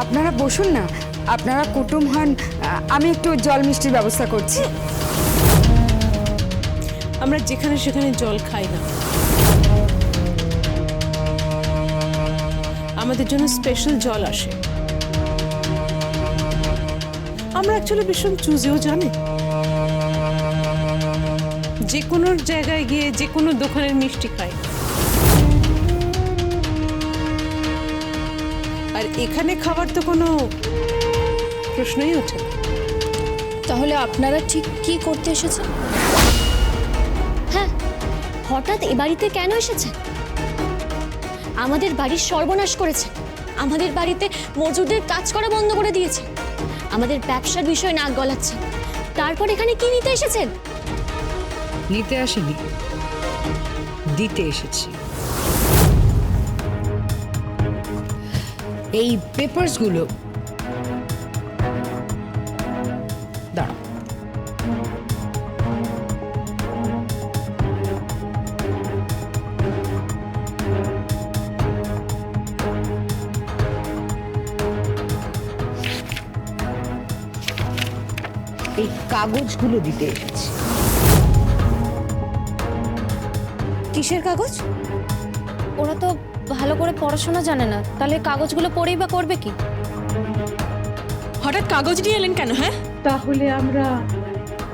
আপনারা বসুন না। আপনারা কুটুম হন আমি একটু জল মিষ্টির ব্যবস্থা করছি। আমরা যেখানে সেখানে জল খাই না। আমাদের জন্য স্পেশাল জল আসে। আমরা অ্যাকচুয়ালি ভীষণ চুজেও জানি। যে কোনো জায়গায় গিয়ে যে কোনো দোকানের মিষ্টি খাই। আর এখানে খাবার তো কোনো প্রশ্নই ওঠে না। তাহলে আপনারা ঠিক কি করতে এসেছেন? হ্যাঁ হঠাৎ এ বাড়িতে কেন এসেছেন? আমাদের বাড়ির সর্বনাশ করেছে। আমাদের বাড়িতে মজুরদের কাজ করা বন্ধ করে দিয়েছে। আমাদের ব্যবসার বিষয় নাক গলাচ্ছে। তারপর এখানে কি নিতে এসেছেন? নিতে আসেনি। দিতে এসেছি। এই পেপারসগুলো। দাঁড়া এই কাগজগুলো দিতে এসেছি। কিসের কাগজ? ওরা তো ভালো করে পড়াশোনা জানে না তাহলে কাগজগুলো পড়েই বা করবে কি? হঠাৎ কাগজ নিয়ে এলেন কেন হ্যাঁ? তাহলে আমরা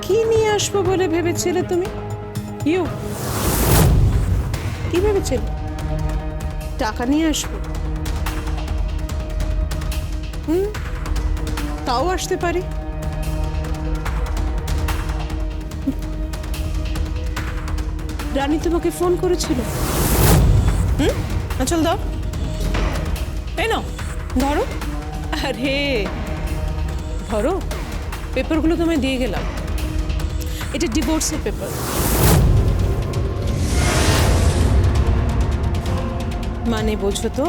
কি নিয়ে আসব বলে ভেবেছিলে তুমি? ইউ কি ভেবেছিলে? টাকা নিয়ে আসব। হুম? তাও আসতে পারি। রানী তোমাকে ফোন করেছিল। হুম? আচল দাও। এই নাও, ধরো। আরে, ধরো। পেপারগুলো তোমায় দিয়ে গেলাম। এটা ডিভোর্সের পেপার মানে বোঝো তো,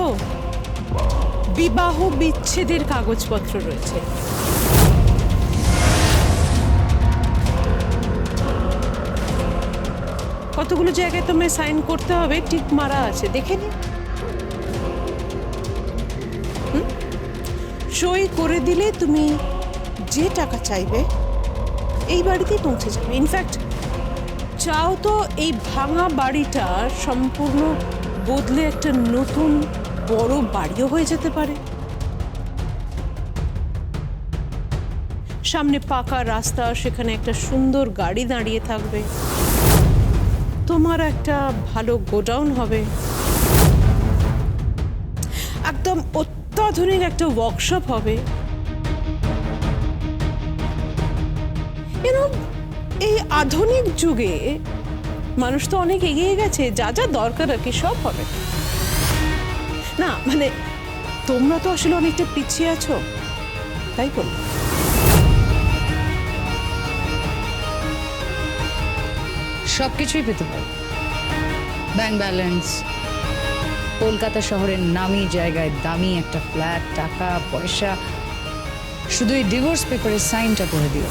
বিবাহ বিচ্ছেদের কাগজপত্র রয়েছে। কতগুলো জায়গায় তোমায় সাইন করতে হবে? টিক মারা আছে, দেখে নি সই করে দিলে তুমি যে টাকা চাইবে, এই বাড়িতেই পৌঁছে যাবে। ইনফ্যাক্ট চাও তো এই ভাঙা বাড়িটা সম্পূর্ণ বদলে একটা নতুন বড় বাড়িও হয়ে যেতে পারে। সামনে পাকা রাস্তা, সেখানে একটা সুন্দর গাড়ি দাঁড়িয়ে থাকবে। তোমার একটা ভালো গোডাউন হবে। একদম অত্যাধুনিক একটা ওয়ার্কশপ হবে। এই আধুনিক যুগে মানুষ তো অনেক এগিয়ে গেছে, যা যা দরকার আর কি, সব হবে। না মানে তোমরা তো আসলে অনেকটা পিছিয়ে আছো, তাই বললাম সব কিছুই পেতে পারো। ব্যাংক ব্যালেন্স কলকাতা শহরের নামি জায়গায় দামি একটা ফ্ল্যাট, টাকা, পয়সা, শুধু এই ডিভোর্স পেপারের সাইনটা করে দিও।